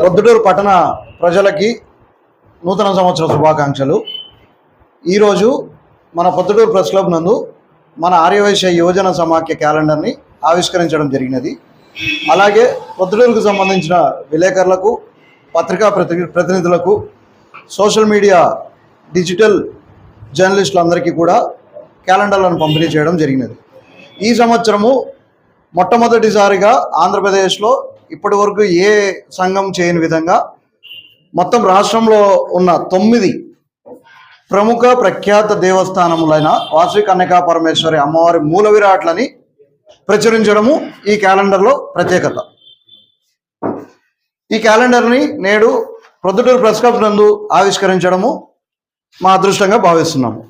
ప్రొద్దుటూరు పట్టణ ప్రజలకి నూతన సంవత్సర శుభాకాంక్షలు. ఈరోజు మన పొద్దుటూరు ప్రెస్ క్లబ్ నందు మన ఆర్యవైశ్య యువజన సమాఖ్య క్యాలెండర్ని ఆవిష్కరించడం జరిగినది. అలాగే పొద్దుటూరుకు సంబంధించిన విలేకరులకు పత్రికా ప్రతి ప్రతినిధులకు సోషల్ మీడియా డిజిటల్ జర్నలిస్టులందరికీ కూడా క్యాలెండర్లను పంపిణీ చేయడం జరిగినది. ఈ సంవత్సరము మొట్టమొదటిసారిగా ఆంధ్రప్రదేశ్లో ఇప్పటి వరకు ఏ సంఘం చేయని విధంగా మొత్తం రాష్ట్రంలో ఉన్న తొమ్మిది ప్రముఖ ప్రఖ్యాత దేవస్థానములైన వాసవి కన్యకా పరమేశ్వరి అమ్మవారి మూల విరాట్లని ప్రచురించడము ఈ క్యాలెండర్లో ప్రత్యేకత. ఈ క్యాలెండర్ని నేడు ప్రొద్దుటూరు ప్రెస్ క్లబ్ నందు ఆవిష్కరించడము మా అదృష్టంగా భావిస్తున్నాము.